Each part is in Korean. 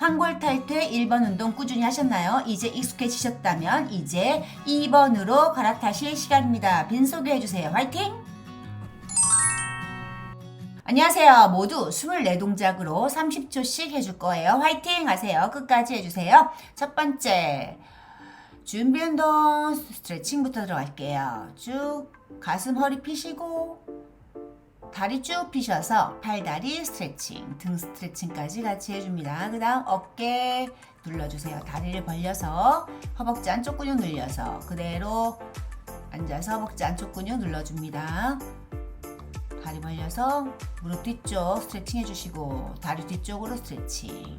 황골 탈퇴 1번 운동 꾸준히 하셨나요? 이제 익숙해지셨다면 이제 2번으로 갈아타실 시간입니다. 빈 소개해주세요. 화이팅! 안녕하세요. 모두 24동작으로 30초씩 해줄 거예요. 화이팅 하세요. 끝까지 해주세요. 첫 번째, 준비 운동 스트레칭부터 들어갈게요. 쭉 가슴 허리 피시고 다리 쭉 피셔서 팔다리 스트레칭, 등 스트레칭까지 같이 해줍니다. 그 다음 어깨 눌러주세요. 다리를 벌려서 허벅지 안쪽 근육 늘려서 그대로 앉아서 허벅지 안쪽 근육 눌러줍니다. 다리 벌려서 무릎 뒤쪽 스트레칭 해주시고 다리 뒤쪽으로 스트레칭.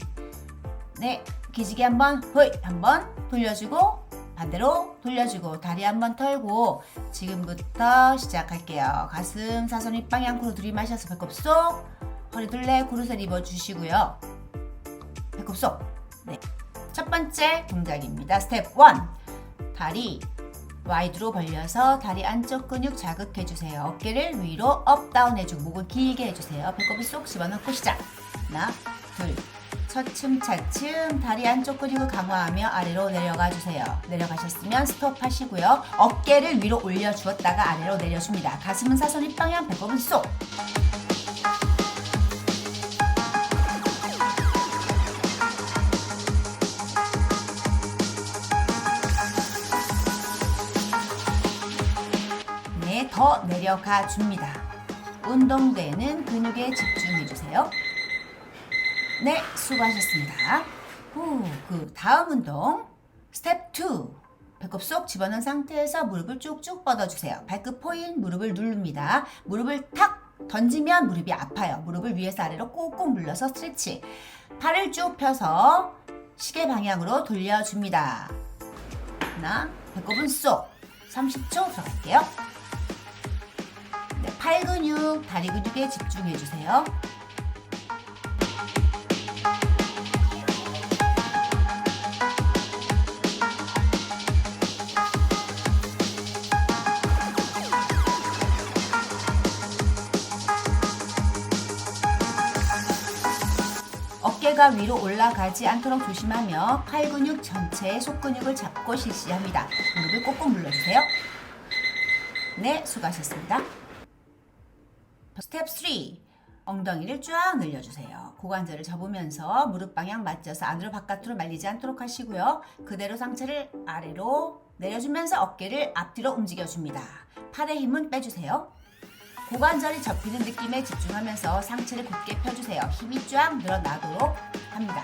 네, 기지개 한번 호이 한번 돌려주고 반대로 돌려주고 다리 한번 털고 지금부터 시작할게요. 가슴 사선 윗방향으로 들이마셔서 배꼽 속 허리 둘레 구르쇠 입어주시고요. 배꼽 속. 네. 첫 번째 동작입니다. 스텝 1. 다리 와이드로 벌려서 다리 안쪽 근육 자극해주세요. 어깨를 위로 업 다운 해주고 목을 길게 해주세요. 배꼽을 쏙 집어넣고 시작. 하나, 둘, 차츰 차츰 다리 안쪽 근육을 강화하며 아래로 내려가 주세요. 내려가셨으면 스톱 하시고요. 어깨를 위로 올려 주었다가 아래로 내려줍니다. 가슴은 사선 윗방향, 배꼽은 쏙. 네, 더 내려가 줍니다. 운동되는 근육에 집중해 주세요. 네, 수고하셨습니다. 후, 그 다음 운동 스텝 2. 배꼽 쏙 집어넣은 상태에서 무릎을 쭉쭉 뻗어주세요. 발끝 포인 무릎을 누릅니다. 무릎을 탁 던지면 무릎이 아파요. 무릎을 위에서 아래로 꾹꾹 눌러서 스트레치. 팔을 쭉 펴서 시계 방향으로 돌려줍니다. 하나, 배꼽은 쏙. 30초 들어갈게요. 네, 팔 근육, 다리 근육에 집중해 주세요. 어깨가 위로 올라가지 않도록 조심하며 팔 근육 전체의 속근육을 잡고 실시합니다. 무릎을 꼭꼭 눌러주세요. 네, 수고하셨습니다. 스텝 3. 엉덩이를 쫙 늘려주세요. 고관절을 접으면서 무릎 방향 맞춰서 안으로 바깥으로 말리지 않도록 하시고요. 그대로 상체를 아래로 내려주면서 어깨를 앞뒤로 움직여줍니다. 팔의 힘은 빼주세요. 고관절이 접히는 느낌에 집중하면서 상체를 곧게 펴주세요. 힘이 쫙 늘어나도록 합니다.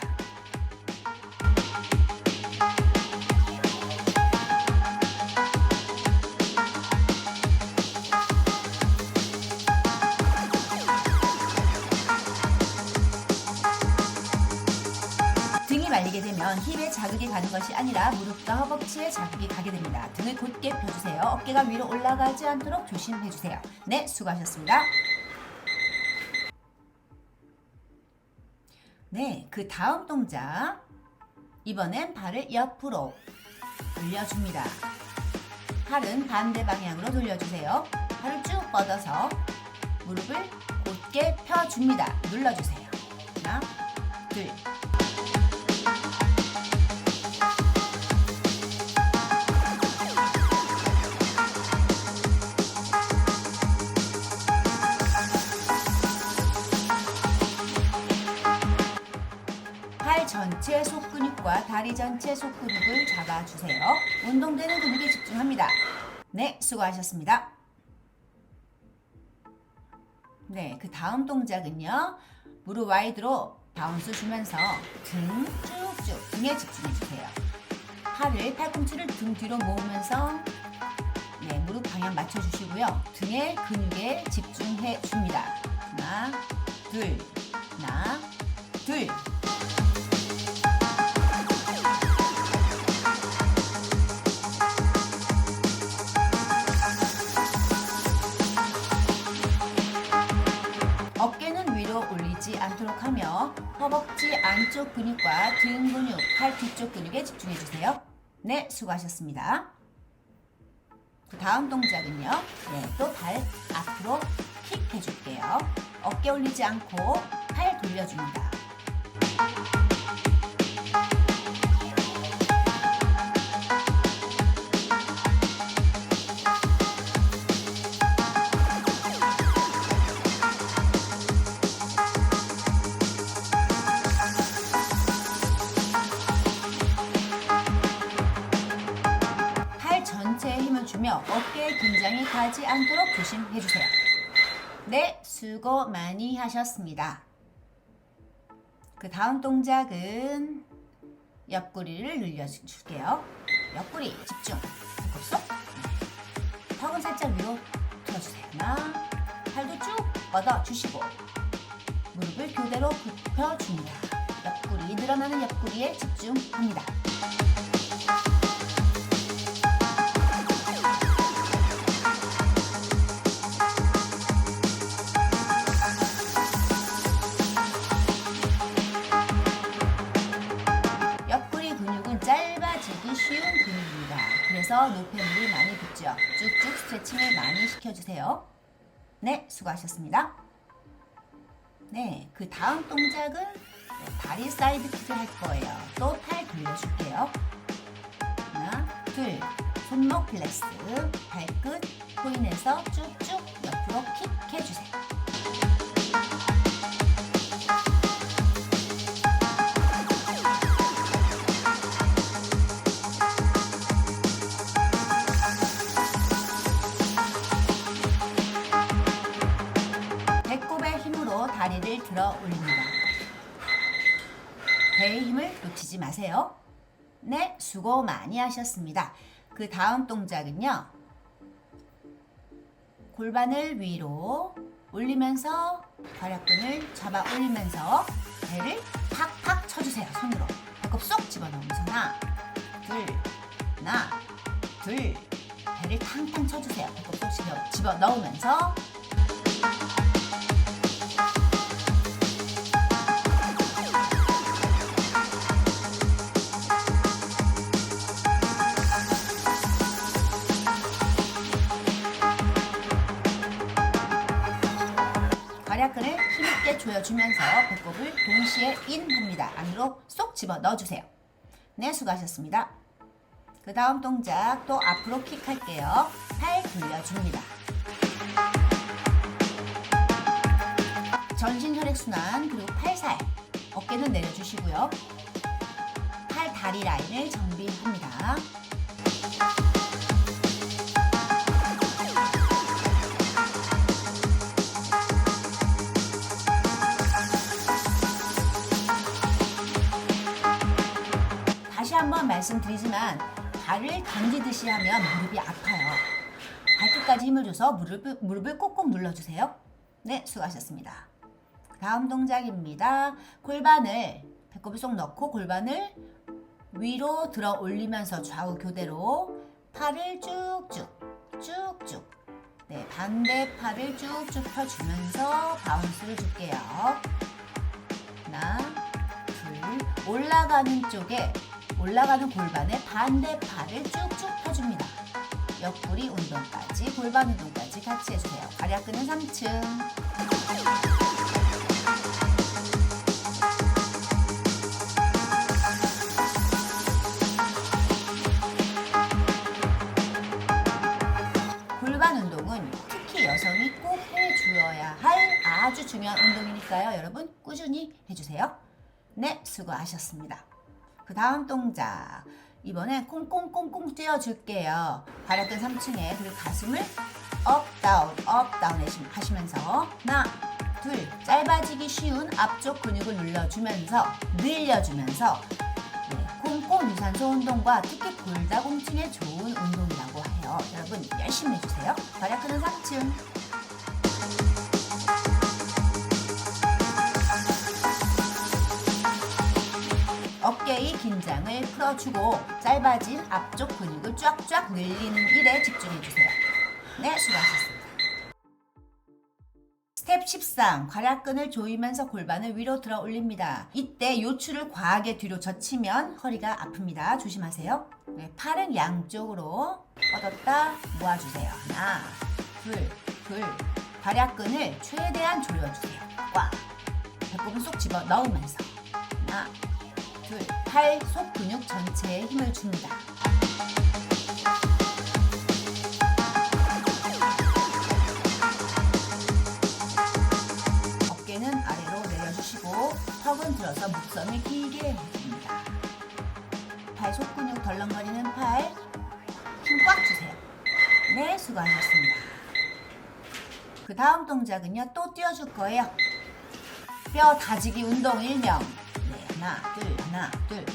힙에 자극이 가는 것이 아니라 무릎과 허벅지에 자극이 가게 됩니다. 등을 곧게 펴주세요. 어깨가 위로 올라가지 않도록 조심해주세요. 네, 수고하셨습니다. 네, 그 다음 동작. 이번엔 발을 옆으로 돌려줍니다. 팔은 반대 방향으로 돌려주세요. 팔을 쭉 뻗어서 무릎을 곧게 펴줍니다. 눌러주세요. 하나, 둘, 속근육과 다리 전체 속근육을 잡아주세요. 운동되는 근육에 집중합니다. 네, 수고하셨습니다. 네, 그 다음 동작은요. 무릎 와이드로 바운스 주면서 등 쭉쭉 등에 집중해 주세요. 팔을 팔꿈치를 등 뒤로 모으면서 네, 무릎 방향 맞춰 주시고요. 등의 근육에 집중해 줍니다. 하나, 둘, 하나, 둘. 올리지 않도록 하며 허벅지 안쪽 근육과 등 근육, 팔 뒤쪽 근육에 집중해 주세요. 네, 수고하셨습니다. 그 다음 동작은요. 네, 또 발 앞으로 킥 해줄게요. 어깨 올리지 않고 팔 돌려줍니다. 주시고요. 어깨에 긴장이 가지 않도록 조심해 주세요. 네, 수고 많이 하셨습니다. 그 다음 동작은 옆구리를 늘려줄게요. 옆구리 집중. 배꼽 턱은 살짝 위로 들어주세요. 하나, 팔도 쭉 뻗어주시고 무릎을 교대로 굽혀줍니다. 옆구리, 늘어나는 옆구리에 집중합니다. 스트레칭을 많이 시켜주세요. 네, 수고하셨습니다. 네, 그 다음 동작은 네, 다리 사이드 킥을 할 거예요. 또 팔 돌려줄게요. 하나, 둘, 손목 플렉스, 발끝 포인해서 쭉쭉 옆으로 킥 해주세요. 놓치지 마세요. 네, 수고 많이 하셨습니다. 그 다음 동작은요. 골반을 위로 올리면서 발약근을 잡아 올리면서 배를 팍팍 쳐주세요. 손으로. 배꼽 쏙 집어넣으면서 하나, 둘, 하나, 둘. 배를 탕탕 쳐주세요. 배꼽 쏙 집어, 집어넣으면서 주면서 배꼽을 동시에 인합니다. 안으로 쏙 집어 넣어주세요. 네, 수고하셨습니다. 그 다음 동작 또 앞으로 킥 할게요. 팔 돌려줍니다. 전신 혈액순환 그리고 팔살 어깨는 내려주시고요. 팔 다리 라인을 정비합니다. 말씀드리지만 발을 던지듯이 하면 무릎이 아파요. 발끝까지 힘을 줘서 무릎을, 무릎을 꼭꼭 눌러주세요. 네, 수고하셨습니다. 다음 동작입니다. 골반을 배꼽을 쏙 넣고 골반을 위로 들어 올리면서 좌우 교대로 팔을 쭉쭉 쭉쭉 네, 반대 팔을 쭉쭉 펴주면서 바운스를 줄게요. 하나, 둘, 올라가는 쪽에 올라가는 골반에 반대 팔을 쭉쭉 펴줍니다. 옆구리 운동까지 골반 운동까지 같이 해주세요. 발약근은 3층. 골반 운동은 특히 여성이 꼭 해주어야 할 아주 중요한 운동이니까요. 여러분 꾸준히 해주세요. 네, 수고하셨습니다. 그 다음 동작. 이번에 콩콩콩콩 뛰어줄게요. 발약근 3층에 그리고 가슴을 업, 다운, 업, 다운 하시면서 하나, 둘, 짧아지기 쉬운 앞쪽 근육을 눌러주면서 늘려주면서 네, 콩콩 유산소 운동과 특히 골다공증에 좋은 운동이라고 해요. 여러분 열심히 해주세요. 발약근은 3층. 풀어주고 짧아진 앞쪽 근육을 쫙쫙 늘리는 일에 집중해주세요. 네, 수고하셨습니다. 스텝 13. 괄약근을 조이면서 골반을 위로 들어 올립니다. 이때 요추를 과하게 뒤로 젖히면 허리가 아픕니다. 조심하세요. 네, 팔은 양쪽으로 뻗었다 모아주세요. 하나, 둘, 둘. 괄약근을 최대한 조여주세요. 꽉. 배꼽은 쏙 집어 넣으면서. 하나, 둘, 팔, 속 근육 전체에 힘을 줍니다. 어깨는 아래로 내려주시고 턱은 들어서 목선을 길게 해줍니다. 발 속 근육 덜렁거리는 팔, 힘 꽉 주세요. 네, 수고하셨습니다. 그 다음 동작은요, 또 띄워줄 거예요. 뼈 다지기 운동 일명. 네, 하나, 둘, 하나, 둘.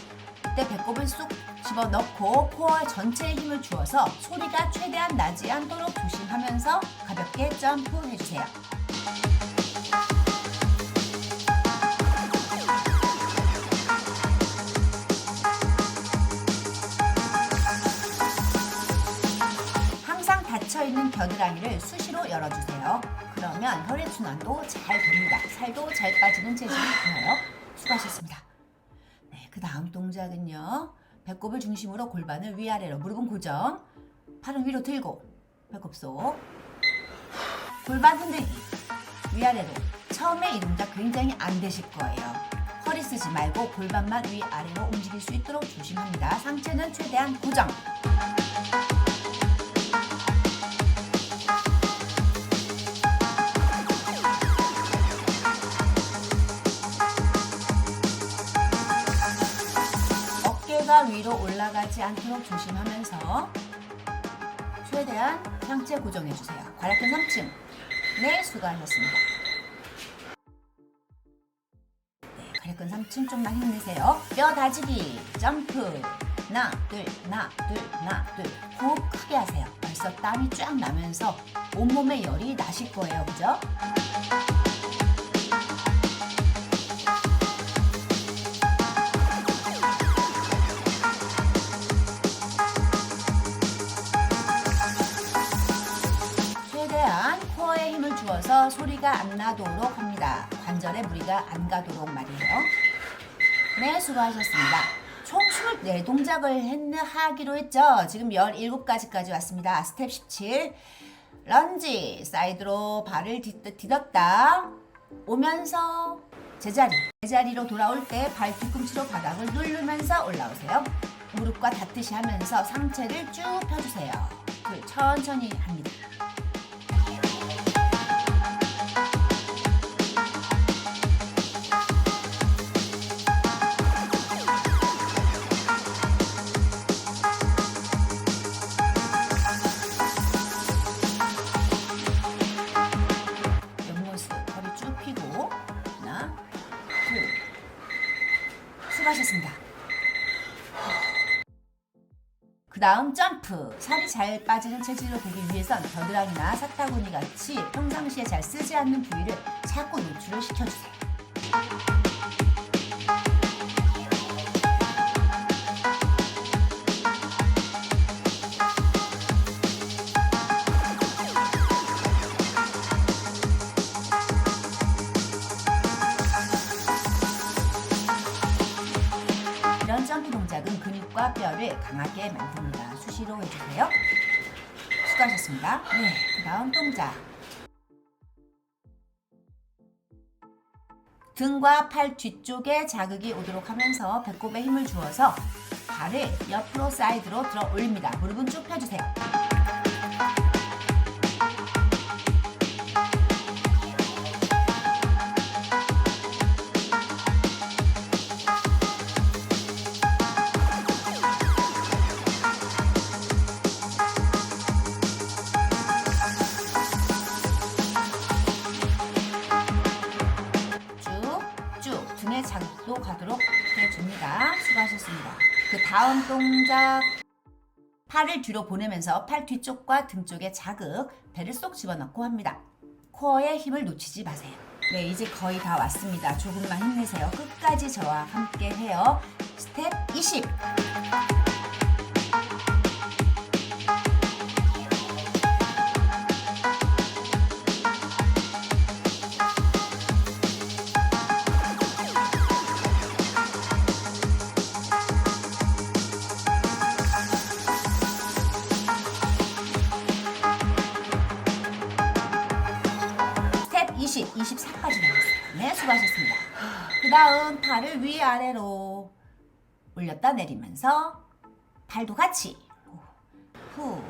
이때 배꼽을 쑥 집어넣고 코어 전체에 힘을 주어서 소리가 최대한 나지 않도록 조심하면서 가볍게 점프 해주세요. 항상 닫혀있는 겨드랑이를 수시로 열어주세요. 그러면 혈액순환도 잘 됩니다. 살도 잘 빠지는 체질이 되어요. 수고하셨습니다. 다음 동작은요. 배꼽을 중심으로 골반을 위아래로 무릎은 고정. 팔은 위로 들고 배꼽 속 골반 흔들기 위아래로 처음에 이 동작 굉장히 안 되실 거예요. 허리 쓰지 말고 골반만 위아래로 움직일 수 있도록 조심합니다. 상체는 최대한 고정. 위로 올라가지 않도록 조심하면서 최대한 상체 고정해 주세요. 과략근 3층. 네, 수고하셨습니다. 네, 과략근 3층 좀만 힘내세요. 뼈 다지기, 점프. 하나, 둘, 하나, 둘, 하나, 둘. 호흡 크게 하세요. 벌써 땀이 쫙 나면서 온몸에 열이 나실 거예요. 그죠? 소리가 안 나도록 합니다. 관절에 무리가 안 가도록 말이에요. 네, 수고하셨습니다. 총 24 동작을 했는 하기로 했죠. 지금 17가지까지 왔습니다. 스텝 17. 런지, 사이드로 발을 뒤- 뒤덮다. 오면서 제자리. 제자리로 돌아올 때 발 뒤꿈치로 바닥을 누르면서 올라오세요. 무릎과 닿듯이 하면서 상체를 쭉 펴주세요. 둘, 천천히 합니다. 수고하셨습니다. 그 다음 점프. 살이 잘 빠지는 체질로 되기 위해선 겨드랑이나 사타구니 같이 평상시에 잘 쓰지 않는 부위를 자꾸 노출을 시켜주세요 근육과 뼈를 강하게 만듭니다. 수시로 해주세요. 수고하셨습니다. 네, 그 다음 동작. 등과 팔 뒤쪽에 자극이 오도록 하면서 배꼽에 힘을 주어서 발을 옆으로 사이드로 들어 올립니다. 무릎은 쭉 펴주세요. 다음 동작 팔을 뒤로 보내면서 팔 뒤쪽과 등 쪽에 자극, 배를 쏙 집어넣고 합니다. 코어에 힘을 놓치지 마세요. 네, 이제 거의 다 왔습니다. 조금만 힘내세요. 끝까지 저와 함께 해요. 스텝 20. 다음 팔을 위아래로 올렸다 내리면서 발도 같이 후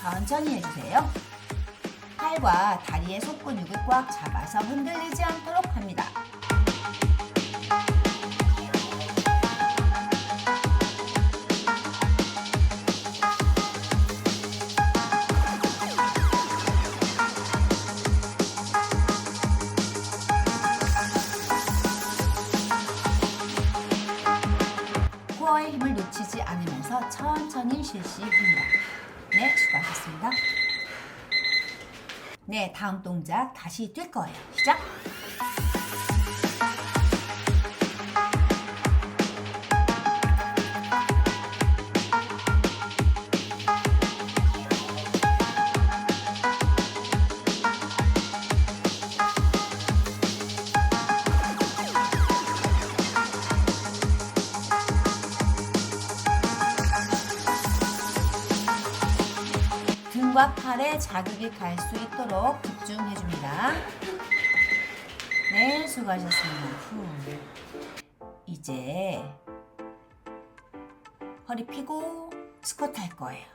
천천히 해주세요. 팔과 다리의 속근육을 꽉 잡아서 흔들리지 않도록 합니다. 2분이요. 네, 수고하셨습니다. 네, 다음 동작 다시 뛸 거예요. 시작! 자극이 갈 수 있도록 집중해줍니다. 네, 수고하셨습니다. 후. 이제 허리 펴고 스쿼트 할 거예요.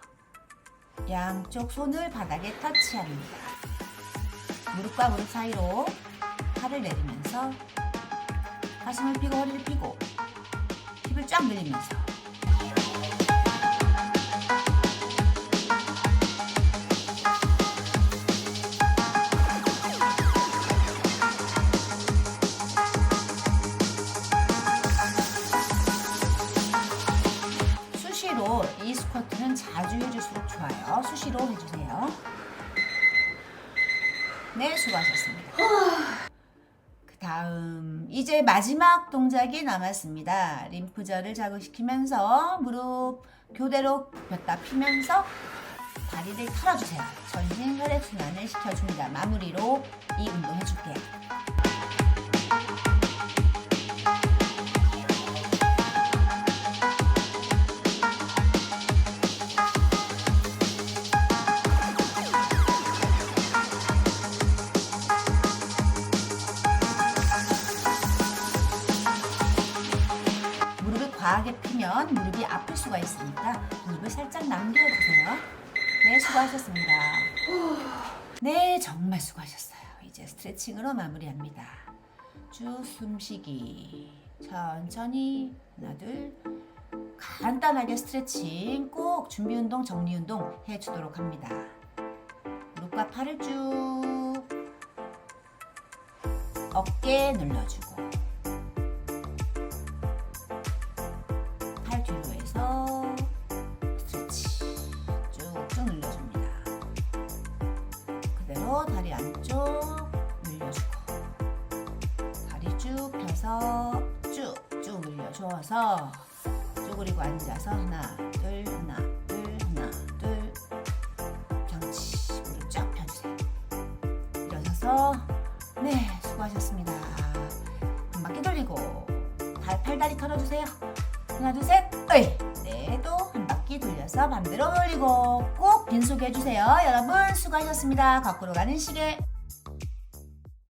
양쪽 손을 바닥에 터치합니다. 무릎과 무릎 사이로 팔을 내리면서 가슴을 펴고 허리를 펴고 힙을 쫙 늘리면서 이 스쿼트는 자주 해줄수록 좋아요. 수시로 해주세요. 네, 수고하셨습니다. 그 다음 이제 마지막 동작이 남았습니다. 림프절을 자극시키면서 무릎 교대로 폈다 피면서 다리를 털어주세요. 전신 혈액순환을 시켜줍니다. 마무리로 이 운동 해줄게요. 과하게 피면 무릎이 아플 수가 있으니까 무릎을 살짝 남겨주세요. 네, 수고하셨습니다. 네, 정말 수고하셨어요. 이제 스트레칭으로 마무리합니다. 쭉 숨쉬기. 천천히 하나 둘 간단하게 스트레칭 꼭 준비 운동 정리 운동 해주도록 합니다. 무릎과 팔을 쭉 어깨 눌러주고 그대로 다리 안쪽 늘려주고 다리 쭉 펴서 쭉쭉 늘려줘서 쪼그리고 앉아서 하나 둘 하나 둘 하나 둘 경치 무릎 쫙 펴주세요. 일어서서 네 수고하셨습니다. 한 바퀴 돌리고 발 팔다리 털어주세요. 하나 둘 셋, 어이. 네, 또 한 바퀴 돌려서 반대로 돌리고 꼭 빈속에 해주세요. 여러분 수고하셨습니다. 거꾸로 가는 시계.